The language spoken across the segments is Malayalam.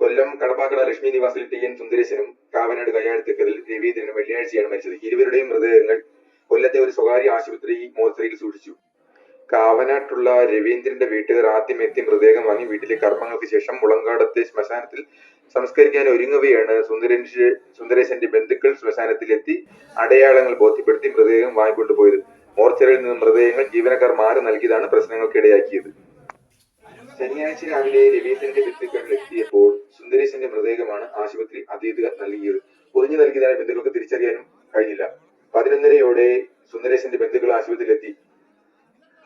കൊല്ലം കടപ്പാക്കട ലക്ഷ്മി നിവാസിൽ ടി എൻ സുന്ദരേശനും കാവനാട് കയ്യാഴത്തേക്കതിൽ രവീന്ദ്രനും വെള്ളിയാഴ്ചയാണ് മരിച്ചത്. ഇരുവരുടെയും മൃതദേഹങ്ങൾ കൊല്ലത്തെ ഒരു സ്വകാര്യ ആശുപത്രി മോർച്ചറിയിൽ സൂക്ഷിച്ചു. കാവനാട്ടുള്ള രവീന്ദ്രന്റെ വീട്ടുകാർ ആദ്യം എത്തി മൃതദേഹം വാങ്ങി വീട്ടിലെ കർമ്മങ്ങൾക്ക് ശേഷം മുളങ്കാടത്തെ ശ്മശാനത്തിൽ സംസ്കരിക്കാൻ ഒരുങ്ങവെയാണ് സുന്ദരേശ് സുന്ദരേശന്റെ ബന്ധുക്കൾ ശ്മശാനത്തിലെത്തി അടയാളങ്ങൾ ബോധ്യപ്പെടുത്തി മൃതദേഹം വാങ്ങിക്കൊണ്ടുപോയത്. മോർച്ചറിയിൽ നിന്ന് മൃതദേഹങ്ങൾ ജീവനക്കാർ മാറി നൽകിയതാണ് പ്രശ്നങ്ങൾക്കിടയാക്കിയത്. ശനിയാഴ്ച രാവിലെ രവീന്ദ്രന്റെ ബന്ധുക്കൾ നൽകിയത് പൊതിഞ്ഞു നൽകിയതായ ബന്ധുക്കൾക്ക് തിരിച്ചറിയാനും കഴിഞ്ഞില്ല. പതിനൊന്നരയോടെ സുന്ദരേശന്റെ ബന്ധുക്കൾ ആശുപത്രിയിലെത്തി.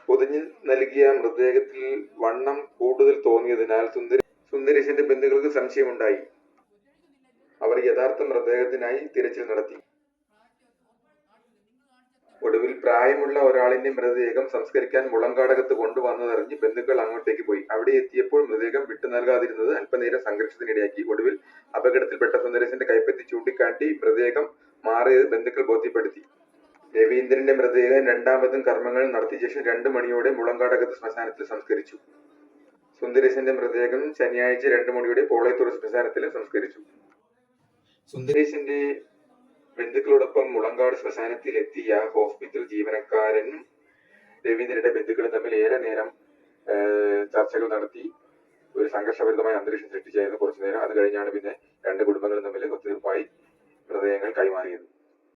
പൊതിഞ്ഞു നൽകിയ മൃതദേഹത്തിൽ വണ്ണം കൂടുതൽ തോന്നിയതിനാൽ സുന്ദര സുന്ദരേശന്റെ ബന്ധുക്കൾക്ക് സംശയമുണ്ടായി. അവർ യഥാർത്ഥ മൃതദേഹത്തിനായി തിരച്ചിൽ നടത്തി. ഒടുവിൽ പ്രായമുള്ള ഒരാളിന്റെ മൃതദേഹം സംസ്കരിക്കാൻ മുളങ്കാടകത്ത് കൊണ്ടുവന്നതറിഞ്ഞ് ബന്ധുക്കൾ അങ്ങോട്ടേക്ക് പോയി. അവിടെ എത്തിയപ്പോൾ മൃതദേഹം വിട്ടു നൽകാതിരുന്നത് അല്പനേരം സംഘർഷത്തിനിടയാക്കി. ഒടുവിൽ അപകടത്തിൽപ്പെട്ട സുന്ദരേശന്റെ കൈപ്പത്തി ചൂണ്ടിക്കാട്ടി മൃതദേഹം മാറിയത് ബന്ധുക്കൾ ബോധ്യപ്പെടുത്തി. രവീന്ദ്രന്റെ മൃതദേഹം രണ്ടാമതും കർമ്മങ്ങൾ നടത്തിയ ശേഷം രണ്ടു മണിയോടെ മുളങ്കാടകത്ത് ശ്മശാനത്തിൽ സംസ്കരിച്ചു. സുന്ദരേശന്റെ മൃതദേഹം ശനിയാഴ്ച രണ്ടു മണിയോടെ പോളയത്തൂർ ശ്മശാനത്തിൽ സംസ്കരിച്ചു. സുന്ദരേശന്റെ ബന്ധുക്കളോടൊപ്പം മുളങ്കാട് ശ്മശാനത്തിൽ എത്തിയ ഹോസ്പിറ്റൽ ജീവനക്കാരനും രവീന്ദ്രന്റെ ബന്ധുക്കളും തമ്മിൽ ഏറെ നേരം ചർച്ചകൾ നടത്തി. ഒരു സംഘർഷഭരിതമായ അന്തരീക്ഷം സൃഷ്ടിച്ചായിരുന്നു കുറച്ചു നേരം അത് കഴിഞ്ഞാണ് പിന്നെ രണ്ട് കുടുംബങ്ങളും